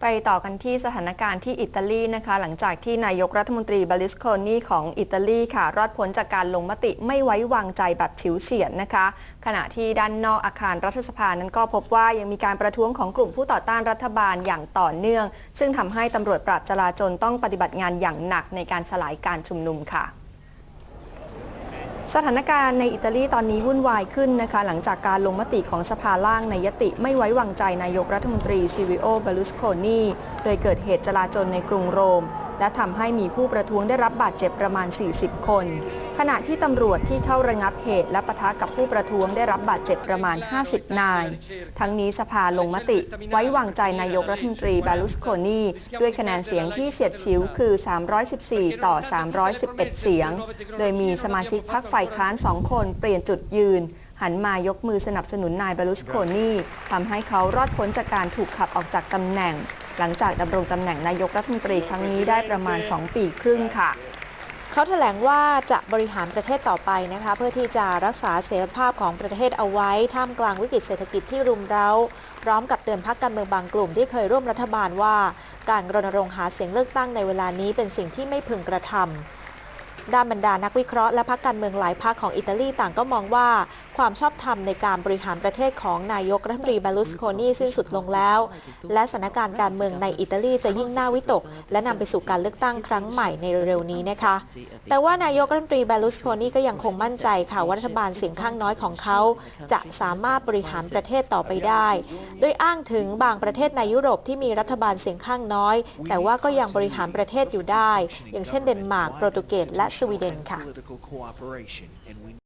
ไปต่อกันที่สถานการณ์ที่อิตาลีนะคะ หลังจากที่นายกรัฐมนตรีบาลิสโคนีของอิตาลีค่ะ รอดพ้นจากการลงมติไม่ไว้วางใจแบบฉิวเฉียดนะคะ ขณะที่ด้านนอกอาคารรัฐสภานั้นก็พบว่ายังมีการประท้วงของกลุ่มผู้ต่อต้านรัฐบาลอย่างต่อเนื่อง ซึ่งทำให้ตำรวจปราบจลาจลต้องปฏิบัติงานอย่างหนักในการสลายการชุมนุมค่ะ สถานการณ์ในอิตาลีตอนนี้วุ่นวายขึ้นนะคะ หลังจากการลงมติของสภาล่างในยติไม่ไว้วางใจนายกรัฐมนตรีซิวิโอเบลุสโคนีโดยเกิดเหตุจลาจลในกรุงโรม และทำให้มีผู้ประท้วงได้รับบาดเจ็บประมาณ 40 คน ขณะที่ตำรวจที่เข้าระงับเหตุและปะทะกับผู้ประท้วงได้รับบาดเจ็บประมาณ 50 นาย ทั้งนี้สภาลงมติ ไว้วางใจนายกรัฐมนตรีบาลุสโคนีด้วยคะแนนเสียงที่เฉียดฉิวคือ 314 ต่อ 311 เสียง โดยมีสมาชิกพรรคฝ่ายค้านสองคนเปลี่ยนจุดยืนหันมายกมือสนับสนุนนายบาลุสโคนีทำให้เขารอดพ้นจากการถูกขับออกจากตำแหน่ง หลังจากดำรงตำแหน่งนายกรัฐมนตรีครั้งนี้ได้ประมาณ 2 ปีครึ่งค่ะเขาแถลงว่าจะบริหารประเทศต่อไปนะคะเพื่อที่จะรักษาเสรีภาพของประเทศเอาไว้ ท่ามกลางวิกฤตเศรษฐกิจที่รุมเร้า พร้อมกับเตือนพักการเมืองบางกลุ่มที่เคยร่วมรัฐบาลว่า การรณรงค์หาเสียงเลือกตั้งในเวลานี้เป็นสิ่งที่ไม่พึงกระทำ ด้านบรรดานักวิเคราะห์และพักการเมืองหลายพักของอิตาลีต่างก็มองว่า ความชอบธรรมในการบริหารประเทศของนายกรัฐมนตรีบาลุสโคนีสิ้นสุดลงแล้ว และสถานการณ์การเมืองในอิตาลีจะยิ่งน่าวิตก และนำไปสู่การเลือกตั้งครั้งใหม่ในเร็วนี้นะคะ แต่ว่านายกรัฐมนตรีบาลุสโคนีก็ยังคงมั่นใจค่ะว่ารัฐบาลเสียงข้างน้อยของเขา จะสามารถบริหารประเทศต่อไปได้ โดยอ้างถึงบางประเทศในยุโรปที่มีรัฐบาลเสียงข้างน้อย แต่ว่าก็ยังบริหารประเทศอยู่ได้ อย่างเช่นเดนมาร์กโปรตุเกสและสสวีเดนค่ะ